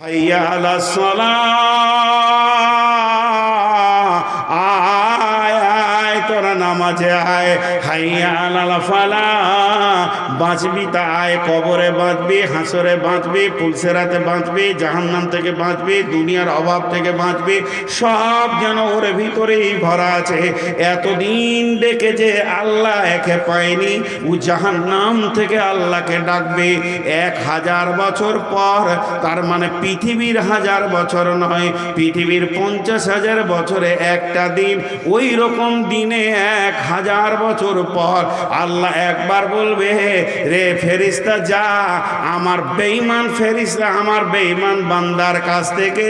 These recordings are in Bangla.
আলা আয় তোরা নামাজে আয় হাইয়া আলা ফালা। বাঁচবি তা আয় কবরে বাঁচবি, হাসরে বাঁচবি, পুলসেরাতে বাঁচবি, জাহান্নাম থেকে বাঁচবি, দুনিয়ার অভাব থেকে বাঁচবি, সব যেন ওর ভিতরেই ভরা আছে। এতদিন ডেকে যে আল্লাহ একে পায়নি, ও জাহান্নাম থেকে আল্লাহকে ডাকবে। এক হাজার বছর পর, তার মানে পৃথিবীর হাজার বছর নয়, পৃথিবীর পঞ্চাশ হাজার বছরে একটা দিন ওই রকম দিনে এক হাজার বছর পর আল্লাহ একবার বলবে, রে ফেরিস্তা, যা, আমার বেঈমান ফেরিস্তা, আমার বেঈমান বান্দার কাছ থেকে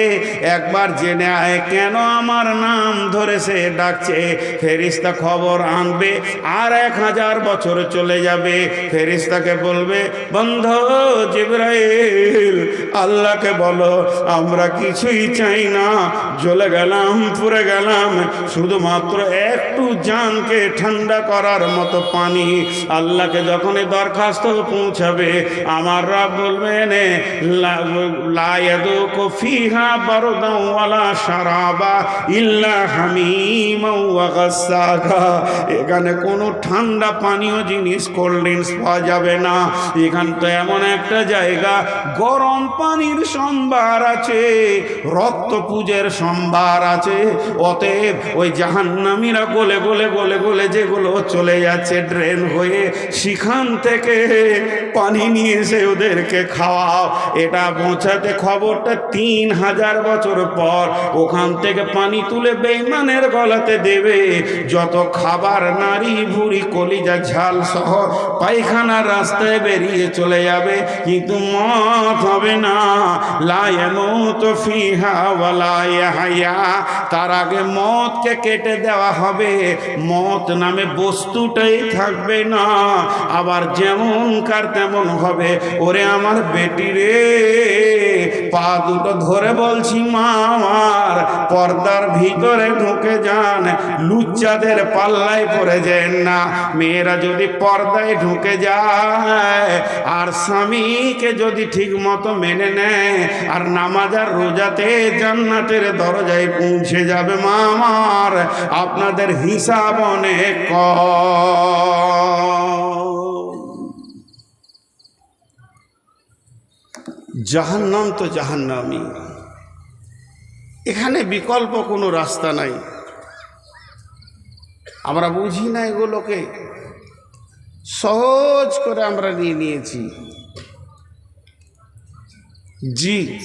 একবার জেনে আয় কেন আমার নাম ধরে সে ডাকছে, ফেরিস্তা খবর আনবে আর এক হাজার বছর চলে যাবে। ফেরিস্তাকে বলবে, বন্ধ জিব্রাইল, আল্লাহকে বলো, আমরা কিছুই চাই না, জ্বলে গেলাম, পুড়ে গেলাম, শুধুমাত্র একটু জানকে ঠান্ডা করার মতো পানি, আল্লাহকে যখনই দরখাস্ত পৌঁছাবে, আমার রাব বলবেন এখানে কোনো ঠান্ডা পানীয় জিনিস, কোল্ড ড্রিঙ্কস পাওয়া যাবে না। এখান তো এমন একটা জায়গা, গরম পানির সম্ভার আছে, রক্ত পূজের সম্ভার আছে, অতএব ওই জাহান্নামীরা গলে গলে গলে গলে যেগুলো চলে যাচ্ছে, ড্রেন হয়ে সেখান থেকে পানি নিয়ে এসে ওদেরকে খাওয়াও। এটা পৌঁছাতে খবরটা তিন হাজার বছর পর ওখান থেকে পানি তুলে বেইমানের গলাতে দেবে। যত খাবার নারী ভুড়ি কলিজা ঝাল সহ পায়খানার রাস্তায় বেরিয়ে চলে যাবে। কিন্তু মত হবে না। তার আগে মতকে কেটে দেওয়া হবে। মত নামে বস্তুটাই থাকবে না। আবার যেমন কার তেমন হবে। ওরে আমার বেটি রে, পা দুটো ধরে বলছি, মা, আমার পর্দার ভিতরে ঢুকে যান। লুচ্চাদের পাল্লায় পড়ে যান না। মেয়েরা যদি পর্দায় ঢুকে যায়, আর স্বামীকে যদি ঠিক মতো মেনে নেয়, আর নামাজ আর রোজাতে জান্নাতের দরজায় পৌঁছে যাবে, মা, আমার আপনাদের হিসাব অনেক কম। জাহান্নাম তো জাহান্নামই। এখানে বিকল্প কোনো রাস্তা নাই। আমরা বুঝি না এগুলোকে। সহজ করে আমরা নিয়ে নিয়েছি। জি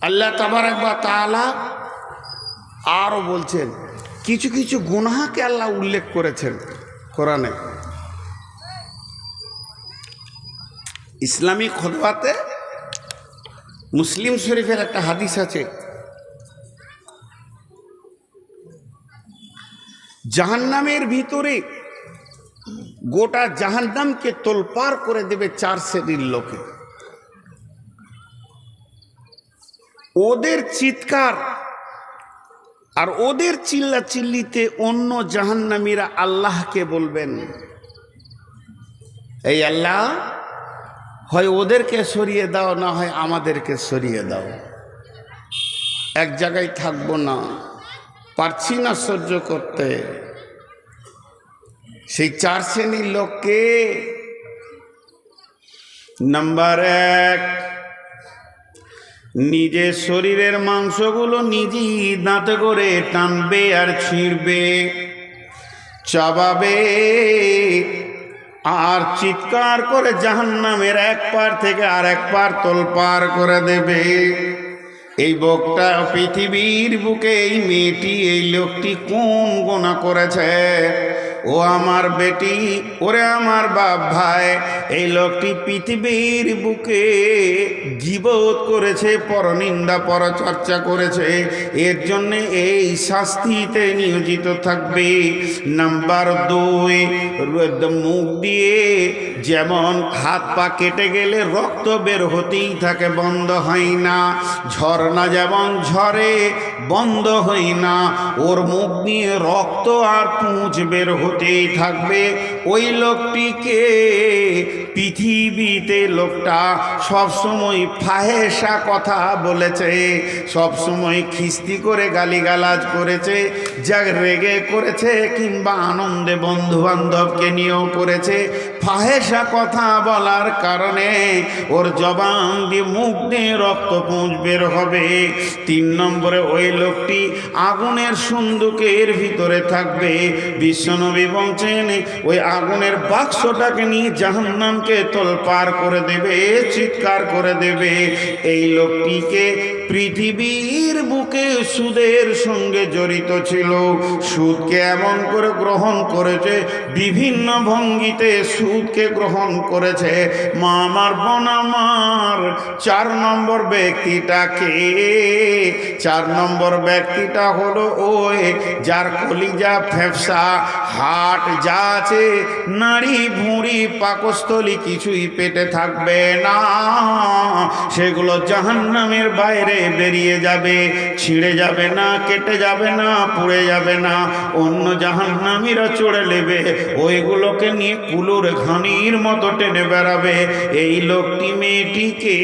আল্লাহ তাবার একবার তালা আরও বলছেন, কিছু কিছু গুনাহাকে আল্লাহ উল্লেখ করেছেন কোরআনে। ইসলামী খোদবাতে মুসলিম শরীফের একটা হাদিস আছে। জাহান্নামের ভিতরে গোটা জাহান্নামকে তোলপার করে দেবে চার শ্রেণির লোকে। ওদের চিৎকার আর ওদের চিল্লা চিল্লিতে অন্য জাহান্নামীরা আল্লাহকে বলবেন, এই আল্লাহ হয় ওদেরকে সরিয়ে দাও, না হয় আমাদেরকে সরিয়ে দাও। এক জায়গায় থাকব না, পারছি না সহ্য করতে। সেই চার শ্রেণির লোককে নাম্বার এক, নিজের শরীরের মাংসগুলো নিজেই দাঁতে করে টানবে আর ছিঁড়বে, চাবাবে। আর চিৎকার করে জাহান্নামের এক পার থেকে আর এক পার তোলপার করে দেবে। এই বকটা পৃথিবীর বুকে এই মেয়েটি, এই লোকটি কোন গোনা করেছে? ও আমার বেটি, ওরে আমার বাপ ভাই, এই লোকটি পৃথিবীর বুকে জীবত করেছে, পরনিন্দা, পরচর্চা করেছে। এর জন্যে এই শাস্তিতে নিয়োজিত থাকবে। নাম্বার দুই মুখ দিয়ে যেমন হাত পা কেটে গেলে রক্ত বের হতেই থাকে, বন্ধ হয় না। ঝর্ণা যেমন ঝরে, বন্ধ হই না। ওর মুখ দিয়ে রক্ত আর পুঁজ বের হতেই থাকবে ওই লোকটিকে। পৃথিবীতে লোকটা সবসময় ফাহেসা কথা বলেছে, সবসময় খিস্তি করে গালিগালাজ করেছে, যা রেগে করেছে কিংবা আনন্দে বন্ধু বান্ধবকে নিয়েও করেছে। ফাহেসা কথা বলার কারণে ওর জবান দিয়ে মুখ দিয়ে রক্তপুঞ্জ বের হবে। তিন নম্বরে ওই লোকটি আগুনের সুন্দুকের ভিতরে থাকবে। বিশ্বনবী বলছেন, ওই আগুনের বাক্সটাকে নিয়ে জাহান্নামকে তোলপার করে দেবে, চিৎকার করে দেবে। এই লোকটিকে পৃথিবীর বুকে সুদের সঙ্গে জড়িত ছিল। সুদকে এমন করে গ্রহণ করেছে, বিভিন্ন ভঙ্গিতে সুদকে গ্রহণ করেছে। মা আমার বোন আমার, চার নম্বর ব্যক্তিটাকে চার নম্বর ব্যক্তিটা হলো ওই যার কলিজা ফ্যাপসা হাট যা আছে, নাড়ি ভুঁড়ি পাকস্থলী কিছুই পেটে থাকবে না। সেগুলো জাহান্নামের বাইরে বেরিয়ে যাবে, ছিঁড়ে যাবে না, কেটে যাবে না, পুড়ে যাবে না। অন্য জাহান্নামীরা চড়ে নেবে, ওইগুলোকে নিয়ে কুলুর ঘানির মতো টেনে বেড়াবে। এই লোকটি মেয়েটিকে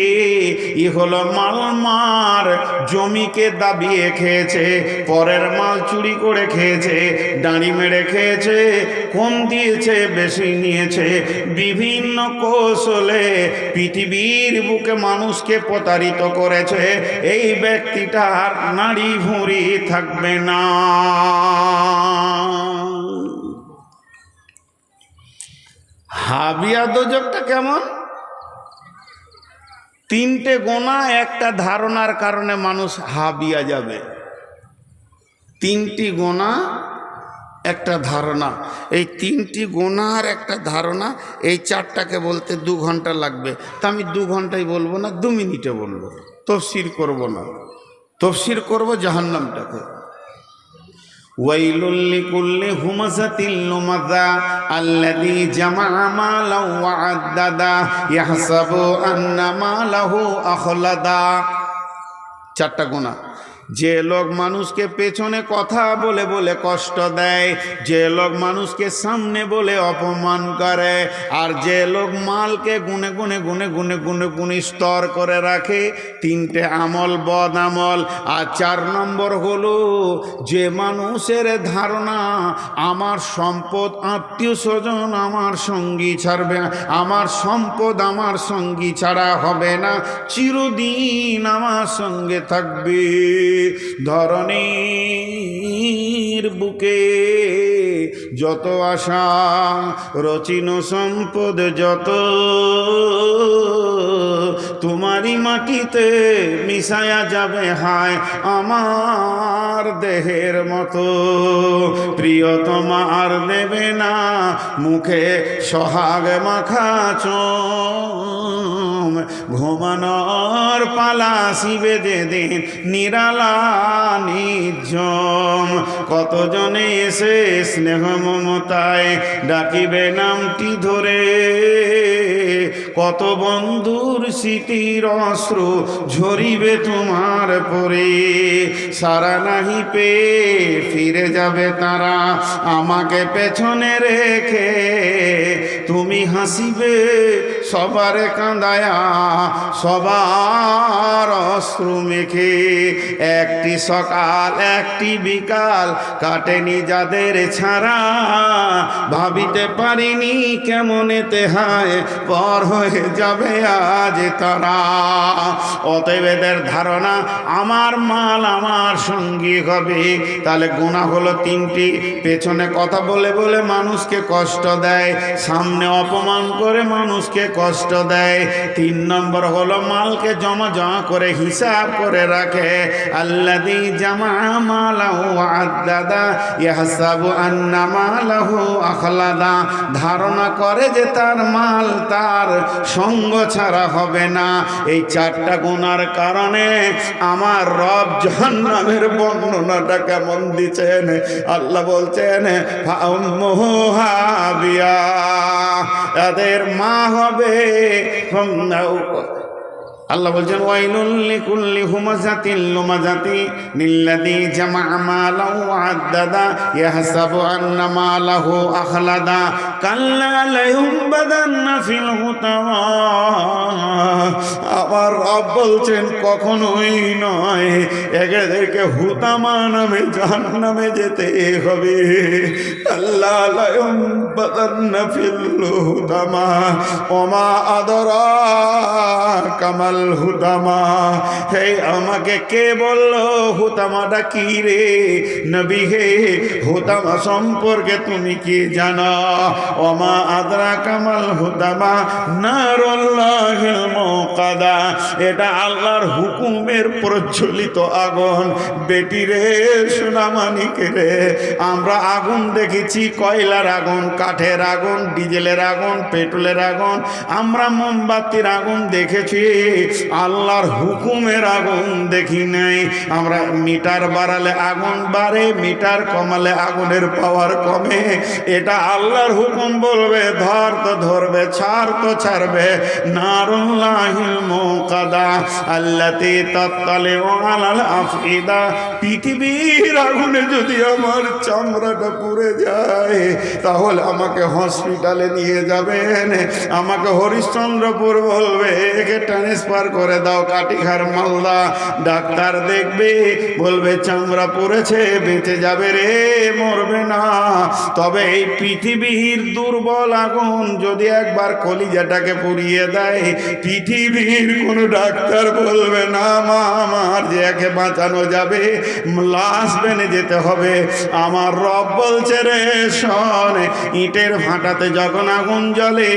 ই হলো মালমার জমিকে দাবিয়ে খেয়েছে, পরের মাল চুরি করে খেয়েছে দাঁড়ি মেরে খেয়েছে কম দিয়েছে, বেশি নিয়েছে। বিভিন্ন কৌশলে পৃথিবীর বুকে মানুষকে প্রতারিত করেছে। এই ব্যক্তিটার নাড়ি ভুঁড়ি থাকবে না। হাবিয়া দোজকটা কেমন? তিনটে গোনা, একটা ধারণার কারণে মানুষ হাবিয়া যাবে। তিনটি গোনা, একটা ধারণা। এই তিনটি গোনার একটা ধারণা, এই চারটাকে বলতে দু ঘণ্টা লাগবে। তা আমি দু ঘন্টায় বলব না, দু মিনিটে বলব। তফসির করব না। তফসির করব জাহান্নামটাকে। ওয়াইলুল্লি কুল্লি হুমাজাতিল লুমাযা আল্লাযী জামা মালা ওয়া আদাদা। ইয়াহসাবু আন্না মালাহু আখলাদা। চারটা গুণা যে লোক মানুষকে পেছনে কথা বলে বলে কষ্ট দেয়, যে লোক মানুষকে সামনে বলে অপমান করে, আর যে লোক মালকে গুনে গুনে গুনে গুনে গুনে গুনে স্তর করে রাখে, তিনটে আমল বদ আমল আর চার নম্বর হলো, যে মানুষের ধারণা, আমার সম্পদ আত্মীয় স্বজন আমার সঙ্গী ছাড়বে আমার সম্পদ আমার সঙ্গী ছাড়া হবে না, চিরদিন আমার সঙ্গে থাকবে। ধরণীর বুকে যত আশা, রচিন সম্পদ যত তোমারই মাটিতে মিশায়া যাবে হায় আমার দেহের মতো। প্রিয়তমা আর দেবে না, মুখে সোহাগ মাখা চোম ঘুমানোর পালা শিবে যে দিন নিরালা নিঝম কতজনে এসে স্নেহ মমতায় ডাকিবে নামটি ধরে। কত বন্ধুর স্মৃতির অস্ত্র ঝরিবে তোমার পরে। সারা নাহি পে ফিরে যাবে তারা আমাকে পেছনে রেখে। তুমি হাসিবে, সবার কাঁদায়া সবার অস্ত্র মেখে একটি সকাল, একটি বিকাল কাটেনি যাদের ছাড়া। ভাবিতে পারিনি কেমন এতে হায় পর হয়ে যাবে আজ তারা। অতএব এদের ধারণা, আমার মাল আমার সঙ্গী হবে। তাহলে গুণা হলো তিনটি। পেছনে কথা বলে বলে মানুষকে কষ্ট দেয়, সামনে অপমান করে মানুষকে কষ্ট দেয়। তিন নম্বর হলো মালকে জমা জমা করে হিসাব করে রাখে। আল্লাদি জামা মালাহু আদাদা, ইয়াহসাবু আন্না মালাহু আখলাদা। ধারণা করে যে তার মাল তার সঙ্গ ছাড়া হবে না। এই চারটা গুণার কারণে আমার রব জাহান্নামের বর্ণনাটা কেমন দিচ্ছেন? আল্লাহ বলছেন হাবিয়া। এদের মা হবে দাও আল্লাহ বলছেন ওয়াইলুল্লি কুল্লি হুমাজাতিল লুমাজাতি নিল্লাদি জামা মালাহু আদাদা ইয়াহসাবু আন্না মালাহু আখলাদা কাল্লা লায়ুমবাদান্না ফিল হুতামা আবার রব বলছেন, কখনোই নয় এদেরকে হুতামা নামে জাহান্নামে যেতে হবে। আল্লাহ লায়ুমবাদান্না ফিল হুতামা ওমা আদরা কামাল হুদামা। হে আমাকে কে বলল হুতামাটা কি রে? নবী হে হুতামা সম্পর্কে তুমি কি জানো? ওমা আদরা কামাল হুদামা নারুল্লাহিল মুকাদা। এটা আল্লাহর হুকুমের প্রজ্বলিত আগুন। বেটি রে সোনামানিক রে, আমরা আগুন দেখেছি, কয়লার আগুন, কাঠের আগুন, ডিজেলের আগুন, পেট্রোলের আগুন। আমরা মোমবাতির আগুন দেখেছি। আল্লাহর হুকুমের আগুন দেখি নাই। আমরা মিটার বাড়ালে আগুন বাড়ে, মিটার কমালে আগুনের পাওয়ার কমে। এটা আল্লাহর হুকুম বলবে, ধর তো ধরবে, ছাড় তো ছাড়বে। আল্লাতি আলাল আফিদা পৃথিবীর আগুনে যদি আমার চামড়াটা পুড়ে যায়, তাহলে আমাকে হসপিটালে নিয়ে যাবেন। আমাকে হরিশ্চন্দ্রপুর বলবে, একে ট্রান্সফার করে দাও কাটিখার মালদা। ডাক্তার দেখবে, বলবে, চামড়া পড়েছে, বেঁচে যাবে রে, মরবে না। তবে এই পৃথিবীর দুর্বল আগুন যদি একবার কলিজাটাকে পুড়িয়ে দেয়, পৃথিবীর কোনো ডাক্তার বলবে, না মা, আমার যে একে বাঁচানো যাবে, লাশ বেনে যেতে হবে। আমার রব বলছে রে, শোন, ইটের ভাটাতে যখন আগুন জ্বলে,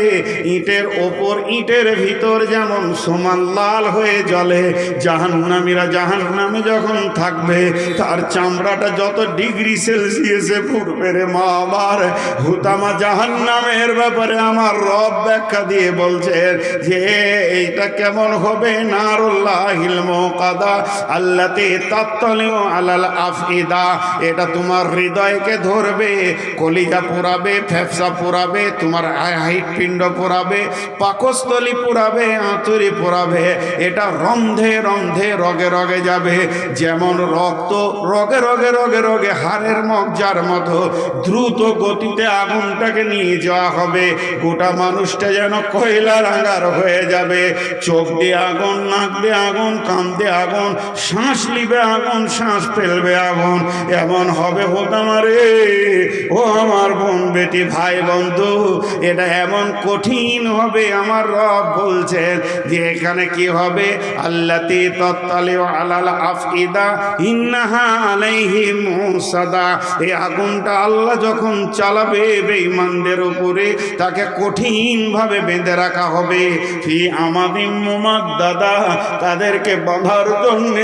ইটের ওপর ইটের ভিতর যেমন সমান লাল হয়ে জ্বলে। জাহান্নামীরা জাহান্নামে যখন থাকবে, তার চামড়াটা যত ডিগ্রি সেলসিয়াসে পুড়বে রে মা আমার। হুতামা জাহান্নামের ব্যাপারে আমার রব ব্যাখ্যা দিয়ে বলছেন যে, এইটা কেমন হবে? নারুল্লাহিল মুকাদা, আল্লাতে তাত্তলিও আলাল আফিদা এটা তোমার হৃদয়কে ধরবে, কলিজা পোড়াবে, ফ্যাপসা পোড়াবে, তোমার হাইট পিণ্ড পোড়াবে, পাকস্থলী পোড়াবে, আঁতুরি পোড়াবে। এটা রন্ধে রন্ধে রগে রগে যাবে। যেমন রক্ত, রগে রগে রগে রগে হাড়ের মজ্জার মতো, দ্রুত গতিতে আগুনটাকে নিয়ে যাওয়া হবে। গোটা মানুষটা যেন কয়লা রাঙার হয়ে যাবে। চোখ দিয়ে আগুন, নাক দিয়ে আগুন, কান আগুন, শ্বাস নিবে আগুন, শ্বাস ফেলবে আগুন। এমন হবে হোক আমারে। ও আমার বোন, বেটি, ভাই, বন্ধু, এটা এমন কঠিন হবে, আমার রব বলছেন যে এখানে কি হবে? আল্লাতি তত্তালে আলাল আফিদা ইন্নাহা আলাইহি মুসাদা। এই আগুনটা আল্লাহ যখন চালাবে বেঈমানদের উপরে, তাকে কঠিনভাবে বেঁধে রাখা হবে। ফি আমাদিম দাদা তাদেরকে বাঁধার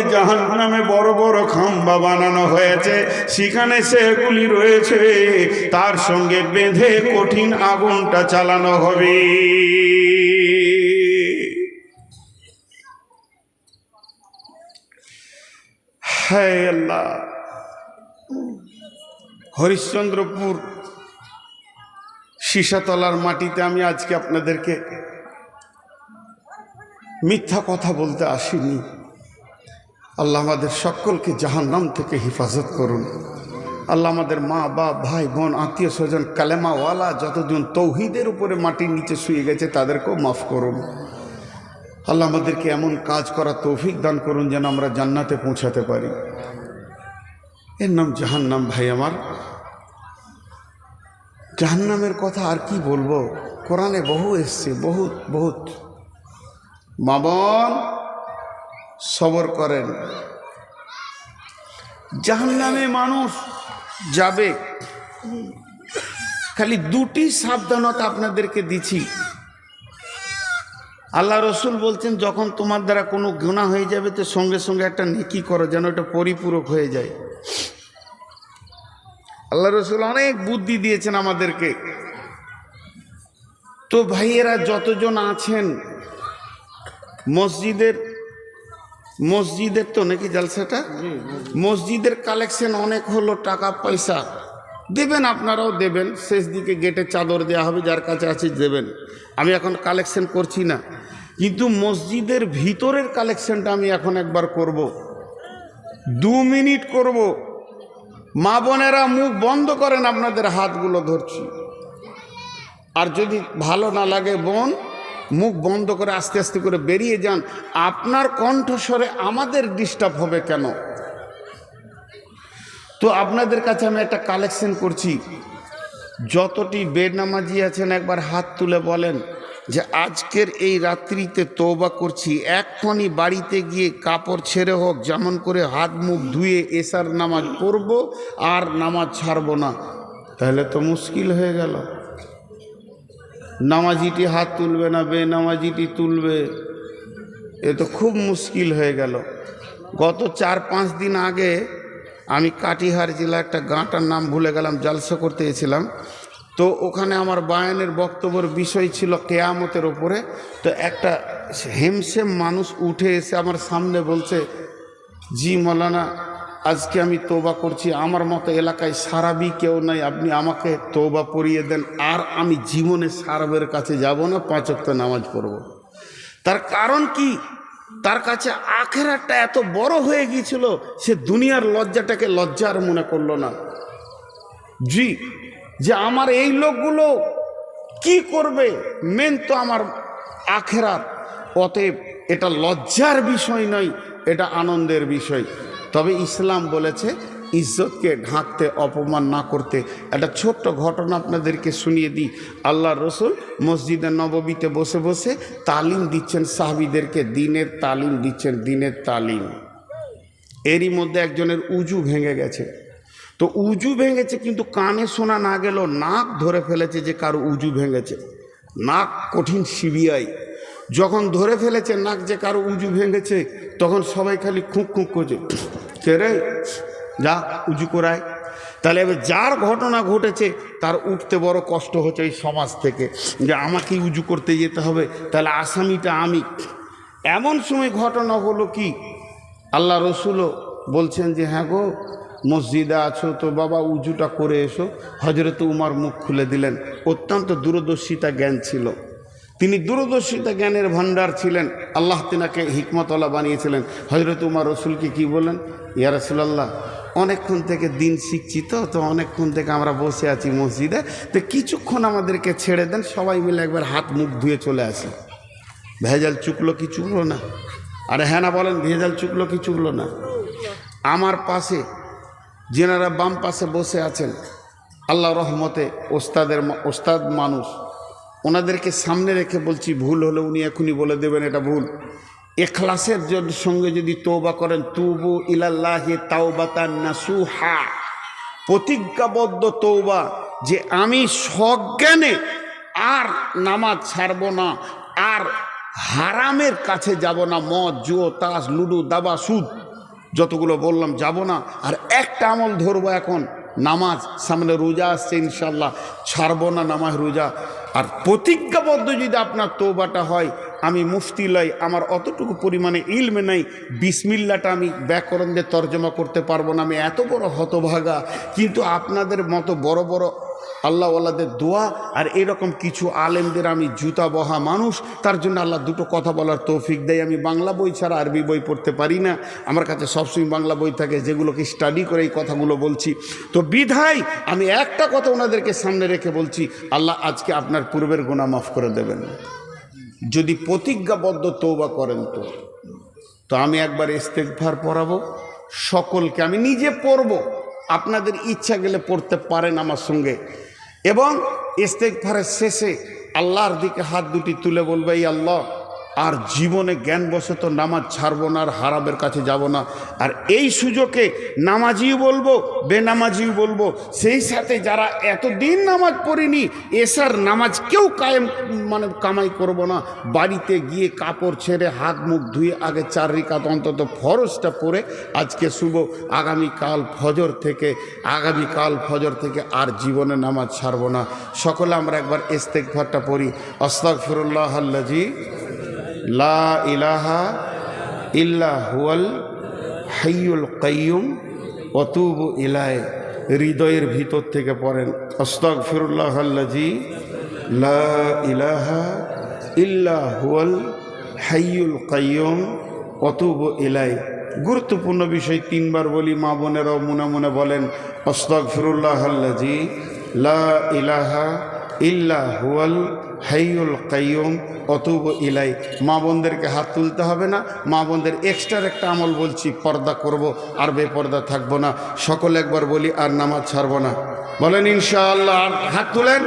জাহান নামে বড় বড় খাম্বা বানানো হয়েছে। সেখানে সেগুলি রয়েছে। তার সঙ্গে বেঁধে কঠিন আগুনটা চালানো হবে। হায় আল্লাহ। হরিশ্চন্দ্রপুর সীসাতলার মাটিতে আমি আজকে আপনাদেরকে মিথ্যা কথা বলতে আসিনি। আল্লাহ আমাদের সকলকে জাহান্নাম থেকে হেফাজত করুন। আল্লাহ আমাদের মা বা ভাই, বোন, আত্মীয় স্বজন, কালেমাওয়ালা, যতজন তৌহিদের উপরে মাটির নিচে শুয়ে গেছে, তাদেরকেও মাফ করুন। আল্লাহ আমাদেরকে এমন কাজ করা তৌফিক দান করুন যেন আমরা জান্নাতে পৌঁছাতে পারি। এর নাম জাহান্নাম, ভাই আমার। জাহান্নামের কথা আর কি বলব? কোরআনে বহু এসছে, বহুত বহুত। মামন সবর করেন। জাহান্নামে মানুষ যাবে। খালি দুটি সাবধানতা আপনাদেরকে দিছি আল্লাহ রসুল বলছেন যখন তোমার দ্বারা কোনো গুণা হয়ে যাবে তো সঙ্গে সঙ্গে একটা নেকি করো যেন এটা পরিপূরক হয়ে যায়। আল্লাহ রসুল অনেক বুদ্ধি দিয়েছেন আমাদেরকে। তো ভাইয়েরা যতজন আছেন মসজিদের মসজিদের তো নাকি জালসাটা? মসজিদের কালেকশন অনেক হলো টাকা পয়সা। দেবেন আপনারাও দেবেন। শেষ দিকে গেটে চাদর দেওয়া হবে যার কাছে আছে দেবেন। আমি এখন কালেকশন করছি না। কিন্তু মসজিদের ভিতরের কালেকশনটা আমি এখন একবার করব। দু মিনিট করব। মা বোনেরা মুখ বন্ধ করেন, আপনাদের হাতগুলো ধরছি। আর যদি ভালো না লাগে বোন, মুখ বন্ধ করে আস্তে আস্তে করে বেরিয়ে যান। আপনার কণ্ঠস্বরে আমাদের ডিস্টার্ব হবে কেন? তো আপনাদের কাছে আমি একটা কালেকশন করছি। যতটি বেনামাজি আছেন, একবার হাত তুলে বলেন। যে আজকের এই রাত্রিতে তৌবা করছি এক্ষণি বাড়িতে গিয়ে কাপড় ছেড়ে হোক, যেমন করে হাত মুখ ধুয়ে এসার নামাজ পড়ব আর নামাজ ছাড়বো না। তাহলে তো মুশকিল হয়ে গেল। নামাজিটি হাত তুলবে না বে নামাজিটি তুলবে। এ তো খুব মুশকিল হয়ে গেল। গত চার পাঁচ দিন আগে আমি কাটিহার জেলা একটা গাঁটার নাম ভুলে গেলাম, জালসা করতে গেছিলাম তো ওখানে আমার বায়ানের বক্তব্যের বিষয় ছিল কেয়ামতের ওপরে তো একটা হেমসেম মানুষ উঠে এসে আমার সামনে বলছে, জি মৌলানা, আজকে আমি তোবা করছি। আমার মতো এলাকায় সারাবি কেউ নাই, আপনি আমাকে তোবা পড়িয়ে দেন। আর আমি জীবনে সারাবের কাছে যাব না পাঁচক্ত নামাজ পড়ব। তার কারণ কি? তার কাছে আখেরাটা এত বড় হয়ে গিয়েছিল, সে দুনিয়ার লজ্জাটাকে লজ্জার মনে করল না। জি যে আমার এই লোকগুলো কি করবে? মেন তো আমার আখেরাত। অতএব এটা লজ্জার বিষয় নয়, এটা আনন্দের বিষয়। তবে ইসলাম বলেছে, ইজ্জতকে ঢাকতে, অপমান না করতে। একটা ছোট্ট ঘটনা আপনাদেরকে শুনিয়ে দিই। আল্লাহ রসুল মসজিদের নববীতে বসে বসে তালিম দিচ্ছেন সাহাবিদেরকে, দিনের তালিম দিচ্ছেন, দিনের তালিম। এরই মধ্যে একজনের উজু ভেঙে গেছে। তো উজু ভেঙেছে, কিন্তু কানে শোনা না গেল নাক ধরে ফেলেছে যে কারও উজু ভেঙেছে। নাক কঠিন সিবিআই। যখন ধরে ফেলেছে নাক যে কারও উজু ভেঙেছে, তখন সবাই খালি খুঁক খুঁক করছে, কে রে? যা, উজু করায়। তাহলে এবার যার ঘটনা ঘটেছে, তার উঠতে বড় কষ্ট হচ্ছে এই সমাজ থেকে, যে আমাকে উজু করতে যেতে হবে। তাহলে আসামিটা আমি। এমন সময় ঘটনা হলো কি? আল্লাহ রসুলও বলছেন যে হ্যাঁ গো মসজিদে আছো তো বাবা, উজুটা করে এসো। হজরত উমার মুখ খুলে দিলেন। অত্যন্ত দূরদর্শিতা জ্ঞান ছিল। তিনি দূরদর্শিতা জ্ঞানের ভাণ্ডার ছিলেন। আল্লাহ তিনাকে হিকমতলা বানিয়েছিলেন। হজরত উমার রসুলকে কি বলেন ইয়া রসুলাল্লাহ, অনেকক্ষণ থেকে দিন শিখছি তো তো অনেকক্ষণ থেকে আমরা বসে আছি মসজিদে। তো কিছুক্ষণ আমাদেরকে ছেড়ে দেন, সবাই মিলে একবার হাত মুখ ধুয়ে চলে আসি। ভেজাল চুকলো কি চুকলো না? আরে হ্যাঁ না, বলেন, ভেজাল চুকলো কি চুকলো না? আমার পাশে যেনারা বাম পাশে বসে আছেন, আল্লাহ রহমতে ওস্তাদের ওস্তাদ মানুষ, ওনাদেরকে সামনে রেখে বলছি, ভুল হলে উনি এখনই বলে দেবেন এটা ভুল। এখলাসের সঙ্গে যদি তৌবা করেন, তুবু ইলাল্লাহি তাওবাতান নাসুহা। প্রতিজ্ঞাবদ্ধ তৌবা যে আমি সজ্ঞানে আর নামাজ ছাড়ব না, আর হারামের কাছে যাব না, মদ, জুয়ো, তাস, লুডু, দাবা, সুদ। যতগুলো বললাম, যাব না। আর একটা আমল ধরবো এখন। নামাজ, সামনে রোজা আসছে ইনশাল্লাহ ছাড়বো না নামাজ, রোজা। আর প্রতিজ্ঞাবদ্ধ যদি আপনার তোবাটা হয় আমি মুফতি লাই, আমার অতটুকু পরিমাণে ইলমে নাই, বিসমিল্লাটা আমি ব্যাকরণ দিয়ে তর্জমা করতে পারব না, আমি এত বড় হতভাগা। কিন্তু আপনাদের মতো বড় বড় আল্লাহওয়ালাদের দোয়া আর এরকম কিছু আলেমদের আমি জুতা বহা মানুষ, তার জন্য আল্লাহ দুটো কথা বলার তৌফিক দেয়। আমি বাংলা বই ছাড়া আরবি বই পড়তে পারি না। আমার কাছে সবসময় বাংলা বই থাকে, যেগুলোকে স্টাডি করে এই কথাগুলো বলছি। তো বিধায় আমি একটা কথা ওনাদেরকে সামনে রেখে বলছি, আল্লাহ আজকে আপনার পূর্বের গোনা মাফ করে দেবেন। যদি প্রতিজ্ঞাবদ্ধ তৌবা করেন তো। তো আমি একবার ইস্তেকভার পড়াবো, সকলকে আমি নিজে পড়ব, আপনাদের ইচ্ছা গেলে পড়তে পারেন আমার সঙ্গে। এবং ইস্তেকভারের শেষে আল্লাহর দিকে হাত দুটি তুলে বলবে এই আল্লাহ আর জীবনে জ্ঞানবশত নামাজ ছাড়বো না, আর হারাবের কাছে যাব না। আর এই সুযোগে নামাজিও বলব, বেনামাজিও বলব। সেই সাথে যারা এতদিন নামাজ পড়িনি, এসার নামাজ কেউ কায়েম মানে কামাই করব না। বাড়িতে গিয়ে কাপড় ছেড়ে হাত মুখ ধুয়ে আগে চার রিকাত অন্তত ফরজটা পরে আজকে শুভ, আগামীকাল ফজর থেকে, আগামীকাল ফজর থেকে আর জীবনে নামাজ ছাড়বো না। সকলে আমরা একবার ইস্তেকভারটা পড়ি। আস্তাক ফিরুল্লাহ আল্লাজি লা ইলাহা ইল্লা হুয়াল হাইয়ুল কাইয়ুম, অতুব ইলায় হৃদয়ের ভিতর থেকে পড়েন। আস্তাক ফিরুল্লাহ আল্লাজি লা ইলাহা ইল্লা হুয়াল হাইয়ুল কাইয়ুম, অতুব ইলাই গুরুত্বপূর্ণ বিষয় তিনবার বলি, মা বোনেরাও মনে মনে বলেন অস্তক ফিরুল্লাহ আল্লাজি লা ইলাহা ইল্লা হুয়াল হাইয়ুল কাইয়ুম, অতুব ইলাই মা বোনদেরকে হাত তুলতে হবে না। মা বোনদের এক্সট্রার একটা আমল বলছি, পর্দা করব, আর বেপর্দা থাকব না। সকল একবার বলি, আর নামাজ ছাড়বো না। বলেন, ইনশাআল্লাহ, আর হাত তুলেন?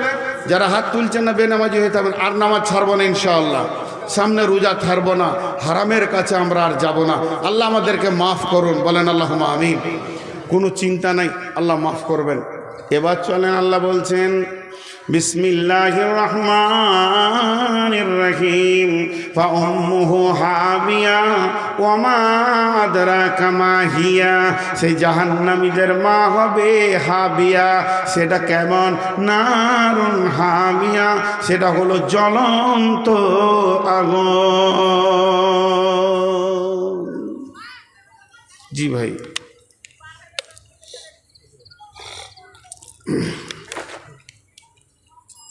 যারা হাত তুলছেন না, বেনামাজি হয়ে থাকবেন আর নামাজ ছাড়বো না, ইনশাআল্লাহ। সামনে রোজা ছাড়বো না, হারামের কাছে আমরা আর যাব না। আল্লাহ আমাদেরকে মাফ করুন, বলেন আল্লাহ আমিন। কোনো চিন্তা নাই, আল্লাহ মাফ করবেন। এবার চলেন, আল্লাহ বলছেন বিসমিল্লাহ রহমান রহিম। ফাউম্মুহু হাবিয়া ওমা আদরাকা মা হিয়া। সেই জাহান্নামীদের মা হবে হাবিয়া। সেটা কেমন? নারুন হাবিয়া। সেটা হলো জ্বলন্ত আগুন। জি ভাই।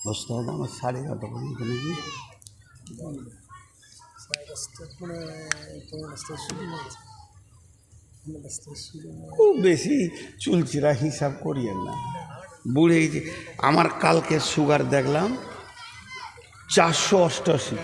বসতে হবে আমার সাড়ে এগারোটা পর্যন্ত নাকি খুব বেশি চুলচিরা হিসাব করিয়েন না। বুড়ে আমার কালকে সুগার দেখলাম, চারশো অষ্টআশি।